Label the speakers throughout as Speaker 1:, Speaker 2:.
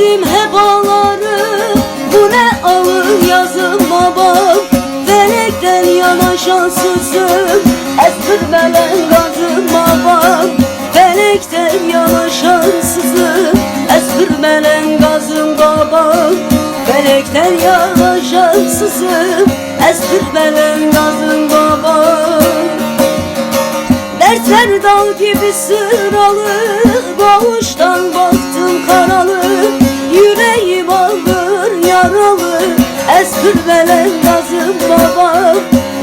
Speaker 1: Görmedim hep ağları Bu ne ağır yazım babam. Felekten yana şanssızım Estirmelen gazım babam. Felekten yana şanssızım Estirmelen gazım babam. Felekten yana şanssızım Estirmelen gazım babam. Dertler dal gibi sıralı Bağıştan baktım Estirmelen gazım babam.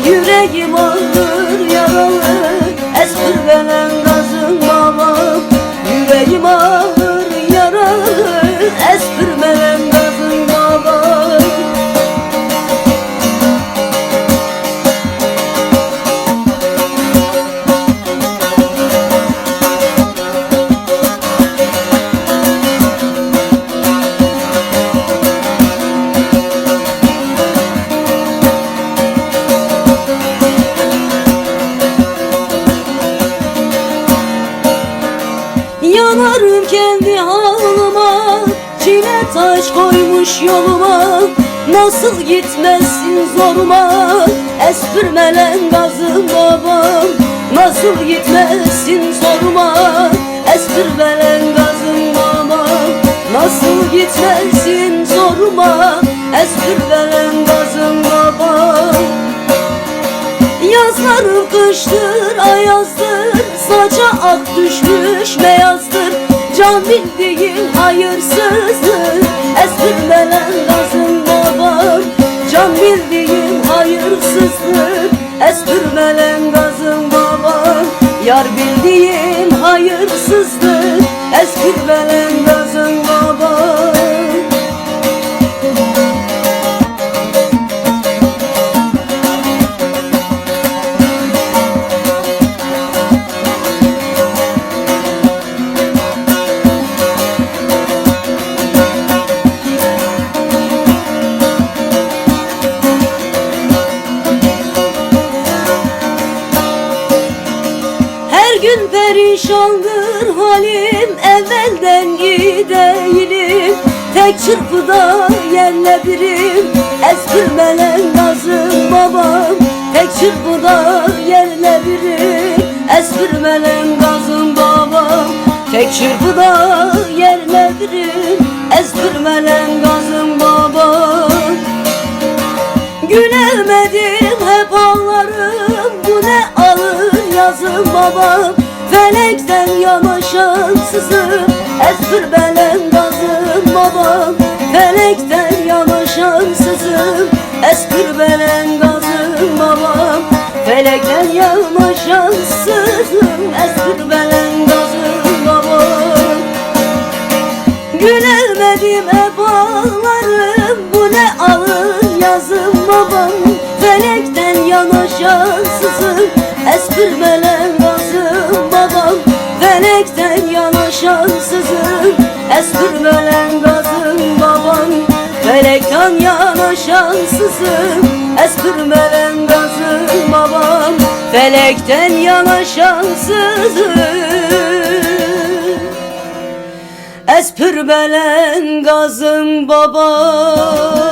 Speaker 1: Yüreğim ağır yaralı Yanarım kendi halıma Çile taş koymuş yoluma. Nasıl gitmezsin zoruma Estirmelen gazım babam. Nasıl gitmezsin zoruma Estirmelen gazım babam. Nasıl gitmezsin zoruma Estirmelen gazım babam. Yazlarım kıştır ayazdır Saça ak düşmüş beyazdır Can bildiğin hayırsızdır. Estirmelen lazım babam Can bildiğin hayırsızdır. Estirmelen gazım babam Yar bildiğin hayırsızdır. Estirmelen gazım babam gün perişandır halim Evvelden iyi değilim Tek çırpıda yerle birim Estirmelen lazım babam. Tek çırpıda yerle birim Estirmelen gazım babam. Tek çırpıda yerle birim Estirmelen gazım babam. Gülemedim yazım babam Felekten yana şanssızım Estir belen gazım babam Felekten yana şanssızım Estir belen gazım babam Felekten yana şanssızım Estir belen gazım babam Gülemedim hep ağlarım Bu ne alır yazım babam. Felekten yana şanssızım Estirmelen gazım babam Felekten yana şanssızım Estirmelen gazım babam Felekten yana şanssızım Estirmelen gazım babam Felekten yana şanssızım Espir belen gazım baba